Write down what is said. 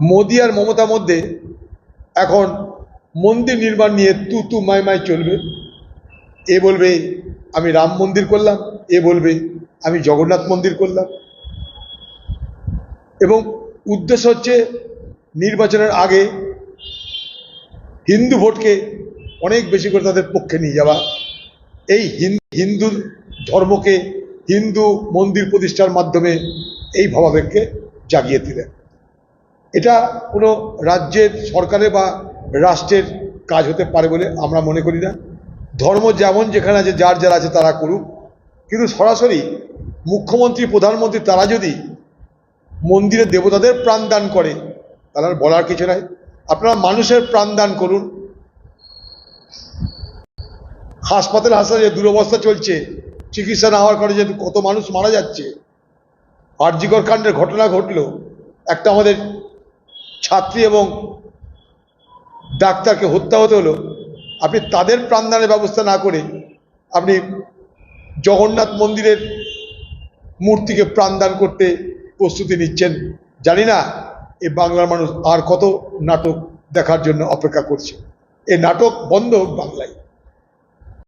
মোদি আর মমতার মধ্যে এখন মন্দির নির্মাণ নিয়ে তু তু মাই মাই চলবে। এ বলবে, আমি রাম মন্দির করলাম, এ বলবে, আমি জগন্নাথ মন্দির করলাম। এবং উদ্দেশ্য হচ্ছে নির্বাচনের আগে হিন্দু ভোটকে অনেক বেশি করে তাদের পক্ষে নিয়ে যাওয়া। এই হিন- হিন্দু ধর্মকে হিন্দু মন্দির প্রতিষ্ঠার মাধ্যমে এই ভাবাবেগকে জাগিয়ে দিলেন এটা কোনো রাজ্যের সরকারের বা রাষ্ট্রের কাজ হতে পারে বলে আমরা মনে করি না। ধর্ম যেমন যেখানে আছে, যার যার আছে তারা করুক। কিন্তু সরাসরি মুখ্যমন্ত্রী, প্রধানমন্ত্রী তারা যদি মন্দিরে দেবতাদের প্রাণদান করে, তাহলে বলার কিছু নাই। আপনারা মানুষের প্রাণদান করুন। হাসপাতালে হাসপাতালে যে দুরবস্থা চলছে, চিকিৎসা না হওয়ার কারণে যে কত মানুষ মারা যাচ্ছে। আরজিকর কাণ্ডের ঘটনা ঘটলো, একটা আমাদের ছাত্রী এবং ডাক্তারকে হত্যা হতে হলো আপনি তাদের প্রাণদানের ব্যবস্থা না করে আপনি জগন্নাথ মন্দিরের মূর্তিকে প্রাণদান করতে প্রস্তুতি নিচ্ছেন। জানি না এই বাংলার মানুষ আর কত নাটক দেখার জন্য অপেক্ষা করছে। এ নাটক বন্ধ হোক বাংলায়।